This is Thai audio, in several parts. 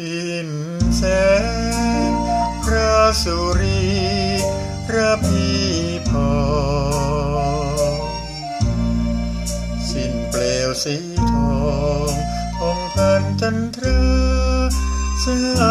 สิ้นแสงพระสุรีพระพีพอ สิ้นเปลวสีทองทองพันจันทราเสื้อ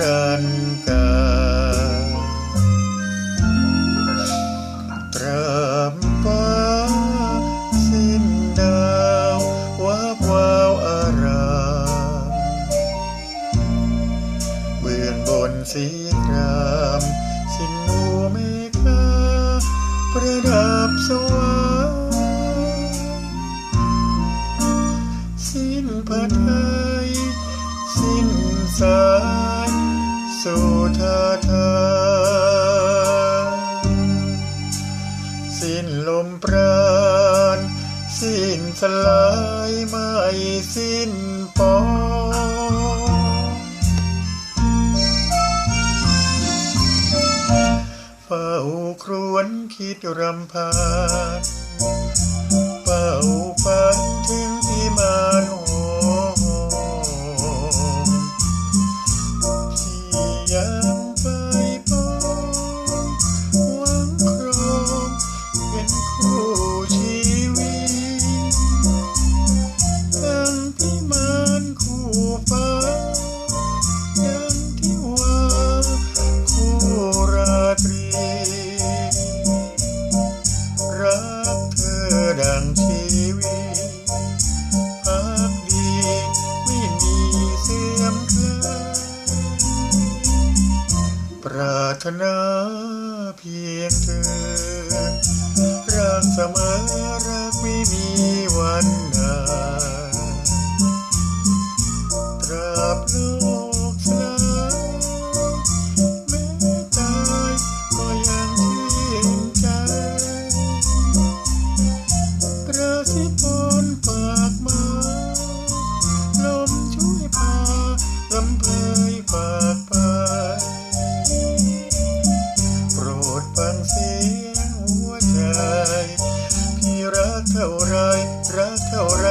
รันดร์การตราบฟ้าสิ้นดาววับวาวอารามเบื้องบนสีราม ลายไม่สิ้นปองเฝ้าครวนคิดรำพาน ถนาเพียงเธอรักเสมอรักไม่มี ไรรักเท่าไร